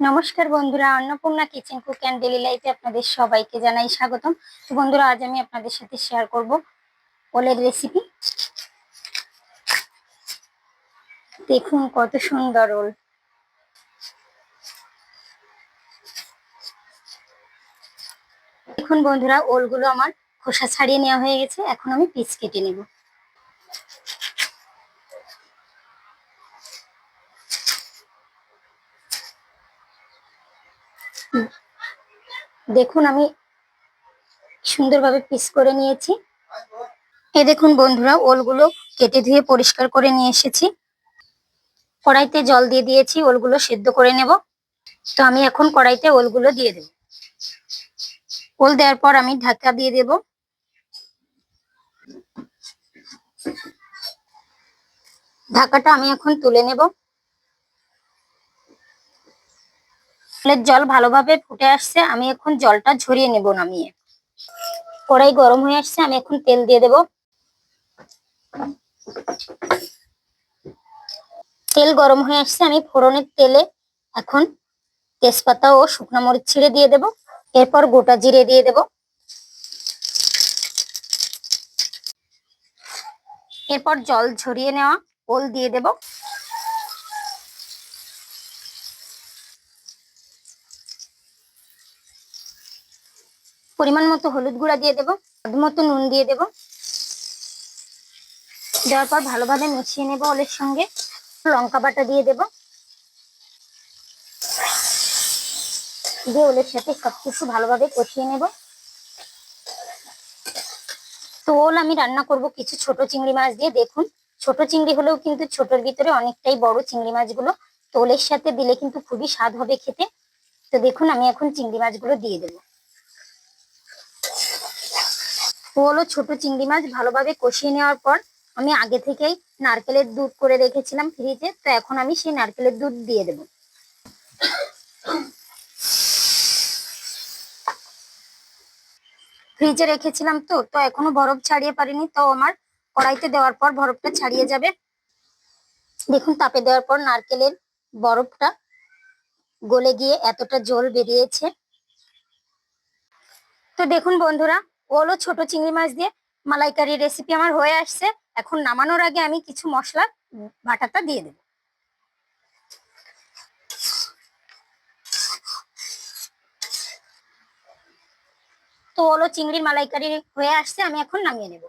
নমস্কার বন্ধুরা, Annapurna kitchen cook and daily লাইফে আপনাদের সবাইকে জানাই স্বাগতম। তো বন্ধুরা, আজ আমি আপনাদের সাথে শেয়ার করব ওলের রেসিপি দেখুন কত সুন্দর ওল। দেখুন বন্ধুরা, ওলগুলো আমার খোসা ছাড়িয়ে নেওয়া হয়ে গেছে। এখন আমি পিস কেটে নেব। দেখুন, আমি সুন্দরভাবে পিস করে নিয়েছি। এ দেখুন বন্ধুরা, ওলগুলো কেটে ধুয়ে পরিষ্কার করে নিয়ে এসেছি। কড়াইতে জল দিয়ে দিয়েছি, ওলগুলো সেদ্ধ করে নেব। তো আমি এখন কড়াইতে ওলগুলো দিয়ে দেব। ওল দেওয়ার পর আমি ঢাকা দিয়ে দেব। ঢাকাটা আমি এখন তুলে নেব। ওলের জল ভালোভাবে ফুটে আসছে, আমি এখন জলটা ঝরিয়ে নেব নামিয়ে। কড়াই গরম হয়ে আসছে, আমি এখন তেল দিয়ে দেব। তেল গরম হয়ে আসছে, আমি ফোড়নের তেলে এখন তেজপাতা ও শুকনো মরিচ ছিঁড়ে দিয়ে দেব। এরপর গোটা জিরে দিয়ে দেব। এরপর জল ঝরিয়ে নেওয়া, ওল দিয়ে দেব। পরিমাণ মতো হলুদ গুঁড়া দিয়ে দেবো মতো নুন দিয়ে দেব। দেওয়ার পর ভালোভাবে মিশিয়ে নেব ওলের সঙ্গে। লঙ্কা বাটা দিয়ে দেব। দিয়ে ওলের সাথে সবকিছু ভালোভাবে কষিয়ে নেব। তো ওল আমি রান্না করব কিছু ছোট চিংড়ি মাছ দিয়ে। দেখুন, ছোট চিংড়ি হলেও কিন্তু ছোটর ভিতরে অনেকটাই বড় চিংড়ি মাছগুলো। তো ওলের সাথে দিলে কিন্তু খুবই স্বাদ হবে খেতে। তো দেখুন, আমি এখন চিংড়ি মাছগুলো দিয়ে দেবো। হলো ছোট চিংড়ি মাছ ভালোভাবে কষিয়ে নেওয়ার পর আমি আগে থেকেই নারকেলের দুধ করে রেখেছিলাম ফ্রিজে, তো এখন আমি সেই নারকেলের দুধ দিয়ে দেব। ফ্রিজে রেখেছিলাম তো তো এখনও বরফ ছাড়িয়ে পারিনি, তো আমার কড়াইতে দেওয়ার পর বরফটা ছাড়িয়ে যাবে। দেখুন, তাপে দেওয়ার পর নারকেলের বরফটা গলে গিয়ে এতটা জল বেরিয়েছে। তো দেখুন বন্ধুরা ওলো ছোট চিংড়ি মাছ দিয়ে মালাইকারি রেসিপি আমার হয়ে আসছে। এখন নামানোর আগে আমি কিছু মশলা, বাটাটা দিয়ে দেব। তো ওলো চিংড়ির মালাইকারি হয়ে আসছে, আমি এখন নামিয়ে নেব।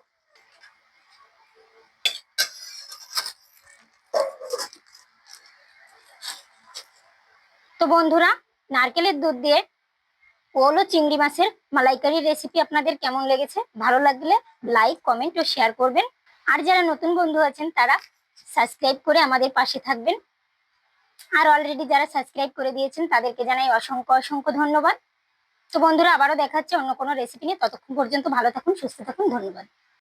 তো বন্ধুরা, নারকেলের দুধ দিয়ে ওলো চিংড়ি মাছের মালাইকারি রেসিপি আপনাদের কেমন লেগেছে? ভালো লাগলে লাইক কমেন্ট ও শেয়ার করবেন। আর যারা নতুন বন্ধু আছেন, তারা সাবস্ক্রাইব করে আমাদের পাশে থাকবেন। আর অলরেডি যারা সাবস্ক্রাইব করে দিয়েছেন, তাদেরকে জানাই অসংখ্য অসংখ্য ধন্যবাদ। তো বন্ধুরা, আবারও দেখাচ্ছে অন্য কোনো রেসিপি নিয়ে। ততক্ষণ পর্যন্ত ভালো থাকুন, সুস্থ থাকুন। ধন্যবাদ।